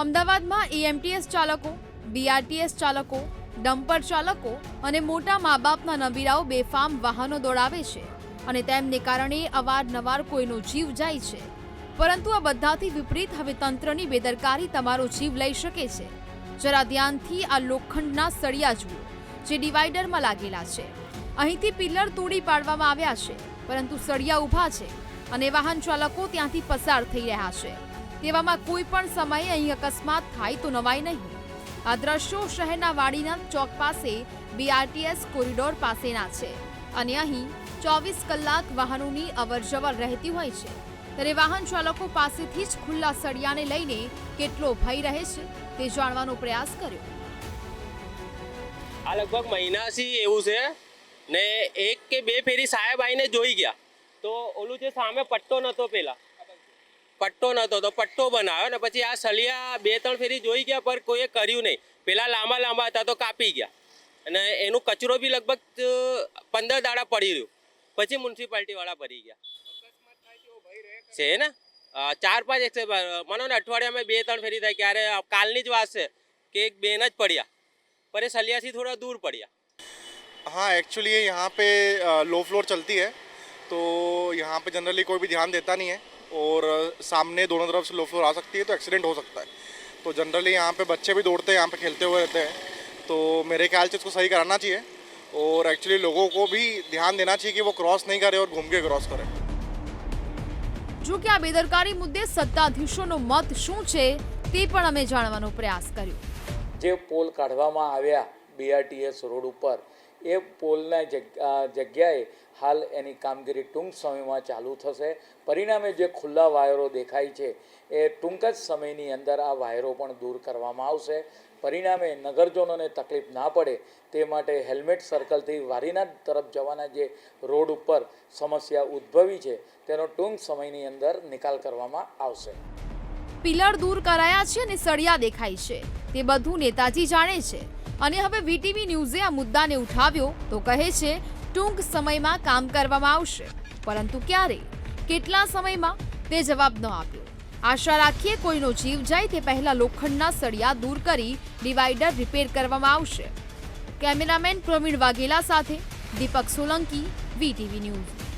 અમદાવાદમાં એએમટીએસ ચાલકો બીઆરટીએસ ચાલકો, ડમ્પર ચાલકો અને મોટા મા બાપના નબીરાઓ બેફામ વાહનો દોડાવે છે અને તેમને કારણે અવારનવાર કોઈનો જીવ જાય છે. પરંતુ આ બધાથી વિપરીત હવે તંત્રની બેદરકારી તમારો જીવ લઈ શકે છે. જરા ધ્યાનથી આ લોખંડના સળિયા જુઓ, જે ડિવાઈડરમાં લાગેલા છે. અહીંથી પિલ્લર તોડી પાડવામાં આવ્યા છે, પરંતુ સળિયા ઊભા છે અને વાહન ચાલકો ત્યાંથી પસાર થઈ રહ્યા છે. તેવામાં કોઈ પણ સમયે અહીં અકસ્માત થાય તો નવાય નહીં. આ દ્રશ્યો શહેરના વાડીનાથ ચોક પાસે બીઆરટીએસ કોરિડોર પાસેના છે અને અહીં ચોવીસ કલાક વાહનોની અવરજવર રહેતી હોય છે. ત્યારે વાહન ચાલકો પાસેથી જ ખુલ્લા સળિયાને લઈને કેટલો ભય રહે છે તે જાણવાનો પ્રયાસ કર્યો. આ લગભગ મહિનાથી એવું છે ને એક કે બે ફેરી સાહેબ આવીને જોઈ ગયા. તો ઓલું જે સામે પટ્ટો નહોતો પેલા. પટ્ટો નહોતો તો પટ્ટો બનાવ્યો ને પછી આ સલિયા બે ત્રણ ફેરી જોઈ ગયા પર કોઈએ કર્યું નહીં પેલા લાંબા લાંબા હતા તો કાપી ગયા અને એનું કચરો બી લગભગ અ, પંદર દાડા પડી રહ્યું પછી મ્યુનિસિપાલિટી વાળા ભરી ગયા છે ને અ, ચાર પાંચ એક માનો ને અઠવાડિયામાં બે ત્રણ ફેરી થાય ક્યારે કાલની જ વાત છે કે એક બેન જ પડ્યા पर ये सलिया से थोड़ा दूर पड़ गया हाँ एक्चुअली ये यहाँ पे लो फ्लोर चलती है तो यहाँ पे जनरली कोई भी ध्यान देता नहीं है और अ, सामने दोनों तरफ से लो फ्लोर आ सकती है तो एक्सीडेंट हो सकता है तो जनरली यहाँ पे बच्चे भी दौड़ते हैं यहाँ पे खेलते हुए रहते हैं तो मेरे ख्याल से इसको सही कराना चाहिए और एक्चुअली लोगों को भी ध्यान देना चाहिए कि वो क्रॉस नहीं करे और घूम के क्रॉस करें જો કે આ બેદરકારી મુદ્દે સત્તાધીશોનો મત શું છે તે પણ અમે જાણવાનો પ્રયાસ કર્યો જે પોલ કાઢવામાં આવ્યા બીઆરટીએસ રોડ ઉપર એ પોલના જગ્યાએ હાલ એની કામગીરી ટૂંક સમયમાં ચાલુ થશે. પરિણામે જે ખુલ્લા વાયરો દેખાય છે, એ ટૂંક જ સમયની અંદર આ વાયરો પણ દૂર કરવામાં આવશે. પરિણામે નગરજનોને તકલીફ ના પડે તે માટે હેલ્મેટ સર્કલથી વારીનાથ તરફ જવાના જે રોડ ઉપર સમસ્યા ઉદ્ભવી છે, તેનો ટૂંક સમયની અંદર નિકાલ કરવામાં આવશે. પિલર દૂર કરાયા છે અને સળિયા દેખાય છે. તે બધું નેતાજી જાણે છે. અને હવે વીટીવી ન્યૂઝે આ મુદ્દાને ઉઠાવ્યો તો કહે છે, ટૂંક સમયમાં કામ કરવામાં આવશે. પરંતુ ક્યારે? કેટલા સમયમાં? તે જવાબ ન આપ્યો. આશા રાખીએ કોઈનો જીવ જાય તે પહેલા લોખંડના સળિયા દૂર કરી ડિવાઈડર રિપેર કરવામાં આવશે. કેમેરામેન પ્રવીણ વાઘેલા સાથે દીપક સોલંકી, વીટીવી ન્યૂઝ.